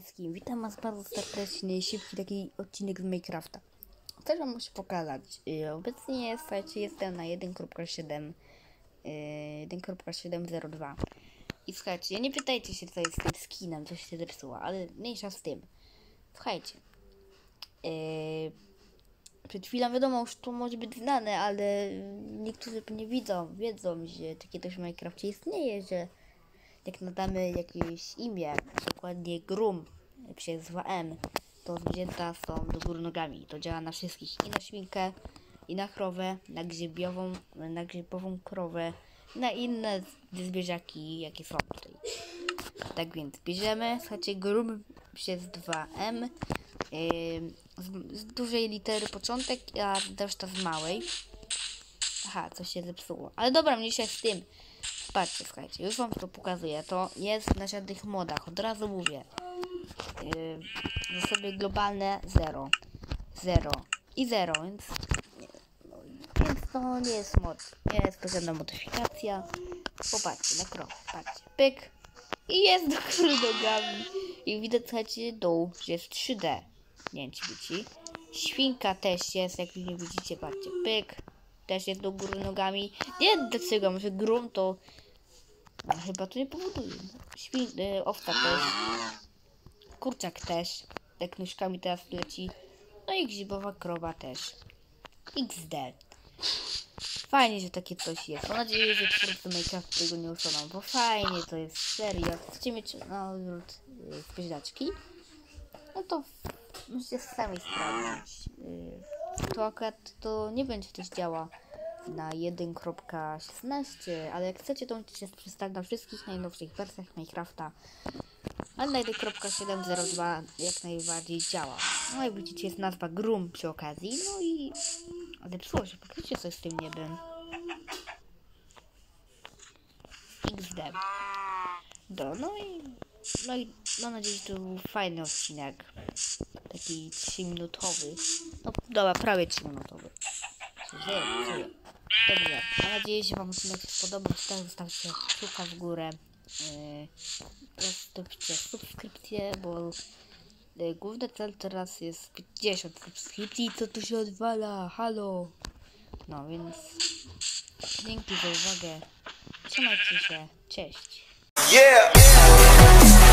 wszystkim, witam was bardzo serdecznie, szybki taki odcinek z Minecrafta. Chcę wam się pokazać, yy, obecnie słuchajcie, jestem na 1.7 yy, 1.702 i słuchajcie, nie pytajcie się co jest z tym skinem, coś się zepsuło, ale mniejsza z tym. Słuchajcie, yy, przed chwilą wiadomo, już to może być znane, ale niektórzy nie widzą, wiedzą, że takie coś w Minecrafcie istnieje, że jak nadamy jakieś imię, przykładnie Grum przez 2M, to zwierzęta są do góry nogami. To działa na wszystkich, i na świnkę, i na krowę, na grzybiową, na grzybową krowę, na inne zwierzaki, jakie są tutaj. Tak więc bierzemy, słuchajcie, Grum przez 2M, yy, z, z dużej litery początek, a reszta z małej. Aha, coś się zepsuło. Ale dobra, mniejsza z tym. Patrzcie, słuchajcie, już wam to pokazuję. To jest na żadnych modach, od razu mówię. Yy, zasoby globalne 0, 0 i 0, więc, no, więc to nie jest mod. Nie jest żadna modyfikacja. Popatrzcie na krok, patrzcie, pyk. I jest do góry nogami. I widać, słuchajcie, dół, że jest 3D. Nie wiem, czy widzicie. Świnka też jest, jak nie widzicie, patrzcie, pyk też jest do góry nogami. Nie dlaczego, może grunt to no, chyba to nie powoduje. Świn, y, owca też. Kurczak też. Tak nóżkami teraz leci. No i grzybowa krowa też. XD. Fajnie, że takie coś jest. Mam nadzieję, że twórcy Minecraft tego nie usuną, bo fajnie to jest serio. Chcecie mieć na odwrót yy? No to musicie sami sprawdzić. Yy, to akurat to nie będzie też działa na 1.16, ale jak chcecie, to musicie przestać na wszystkich najnowszych wersjach Minecrafta. Ale na 1.702 jak najbardziej działa. No jak widzicie, jest nazwa Grum przy okazji. No i zepsuło się, pokryjcie coś z tym niebem. XD. Do, no i no i mam nadzieję, że to był fajny odcinek. Taki 3-minutowy. No dobra, prawie 3-minutowy. Żyję, żyję. Dobrze, mam nadzieję, że Wam odcinek się spodobał. Teraz zostawcie kciuka w górę. Zostawcie subskrypcję, bo yy, główny cel teraz jest 50 subskrypcji. Co tu się odwala? Halo! No więc dzięki za uwagę. Trzymajcie się. Cześć. Yeah.